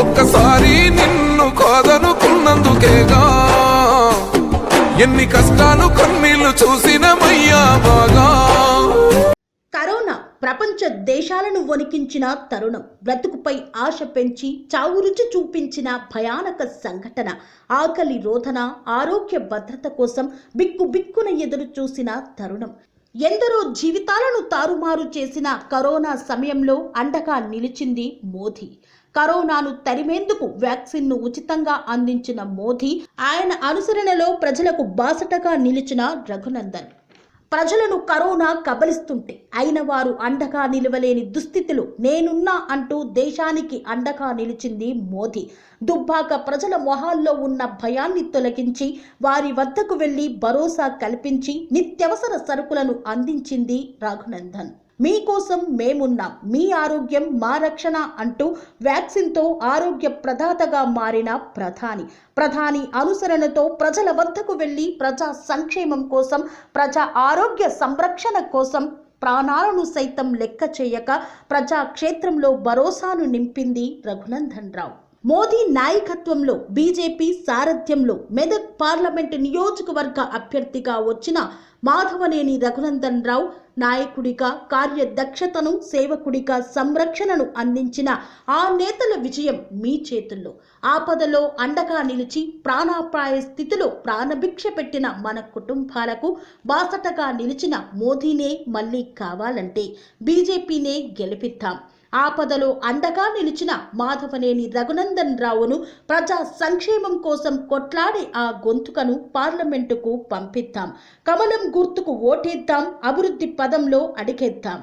ఒక్కసారి నిన్ను కాదనుకున్నందుకేగా? ఎన్ని కష్టాలు కన్నీళ్ళు చూసినమయ్యా బాగా? కరోనా ప్రపంచ దేశాలను వణికించిన తరుణం. బ్రతుకుపై ఆశ పెంచి చావు రుచి చూపించిన భయానక సంఘటన. ఆకలి రోధన ఆరోగ్య భద్రత కోసం బిక్కు బిక్కున ఎదురు చూసిన తరుణం. ఎందరో జీవితాలను తారుమారు చేసిన కరోనా సమయంలో అండగా నిలిచింది మోదీ. కరోనాను తరిమేందుకు వ్యాక్సిన్ను ఉచితంగా అందించిన మోదీ ఆయన అనుసరణలో ప్రజలకు బాసటగా నిలిచిన రఘునందన్. ప్రజలను కరోనా కబలిస్తుంటే అయిన వారు అండగా నిలవలేని దుస్థితిలో నేనున్నా అంటూ దేశానికి అండగా నిలిచింది మోదీ. దుబ్బాక ప్రజల మొహాల్లో ఉన్న భయాన్ని తొలగించి వారి వద్దకు వెళ్ళి భరోసా కల్పించి నిత్యవసర సరుకులను అందించింది రఘునందన్. మీకోసం మేమున్నాం. మీ ఆరోగ్యం మా రక్షణ అంటూ వ్యాక్సిన్తో ఆరోగ్య ప్రదాతగా మారిన ప్రధాని. ప్రధాని అనుసరణతో ప్రజల వద్దకు వెళ్ళి ప్రజా సంక్షేమం కోసం ప్రజా ఆరోగ్య సంరక్షణ కోసం ప్రాణాలను సైతం లెక్క చేయక ప్రజాక్షేత్రంలో భరోసాను నింపింది రఘునందన్ రావు. మోదీ నాయకత్వంలో బీజేపీ సారథ్యంలో మెదక్ పార్లమెంటు నియోజకవర్గ అభ్యర్థిగా వచ్చిన మాధవనేని రఘునందన్ రావు నాయకుడిగా కార్యదక్షతను సేవకుడిగా సంరక్షణను అందించిన ఆ నేతల విజయం మీ చేతుల్లో. ఆపదలో అండగా నిలిచి ప్రాణాపాయ స్థితిలో ప్రాణభిక్ష పెట్టిన మన కుటుంబాలకు బాసటగా నిలిచిన మోదీనే మళ్ళీ కావాలంటే బీజేపీనే గెలిపిద్దాం. ఆపదలో అండగా నిలిచిన మాధవనేని రఘునందన్ రావును ప్రజా సంక్షేమం కోసం కొట్లాడి ఆ గొంతుకను పార్లమెంటుకు పంపిద్దాం. కమలం గుర్తుకు ఓటేద్దాం. అభివృద్ధి పదంలో అడిగేద్దాం.